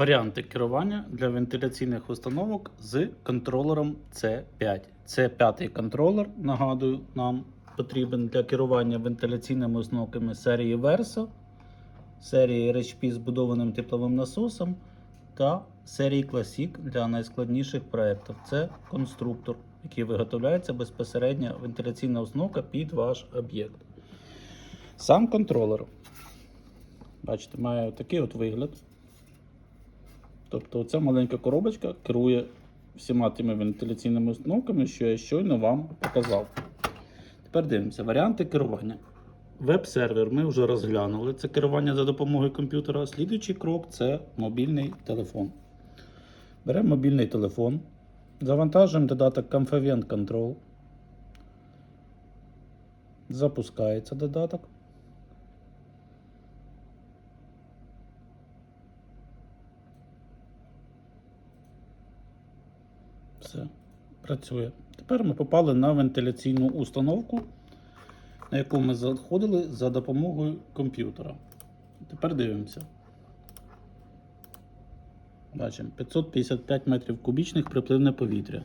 Варіанти керування для вентиляційних установок з контролером C5. Це п'ятий контролер, нагадую, нам потрібен для керування вентиляційними установками серії Versa, серії RHP з будованим тепловим насосом та серії Classic для найскладніших проєктів. Це конструктор, який виготовляється безпосередньо вентиляційна установка під ваш об'єкт. Сам контролер, бачите, має такий от вигляд. Тобто ця маленька коробочка керує всіма тими вентиляційними установками, що я щойно вам показав. Тепер дивимося варіанти керування. Веб-сервер ми вже розглянули. Це керування за допомогою комп'ютера. Слідуючий крок це мобільний телефон. Беремо мобільний телефон, завантажуємо додаток Confavent Control. Запускається додаток. Все, працює. Тепер ми попали на вентиляційну установку, на яку ми заходили за допомогою комп'ютера. Тепер дивимося. Бачимо 555 метрів кубічних припливне повітря.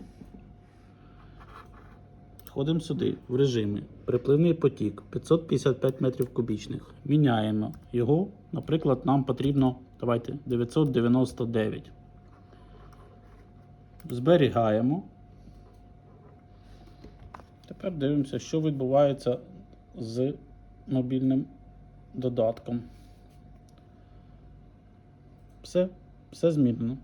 Входимо сюди в режимі припливний потік 555 метрів кубічних. Міняємо його. Наприклад, нам потрібно давайте, 999. Зберігаємо. Тепер дивимося, що відбувається з мобільним додатком. Все, все змінено.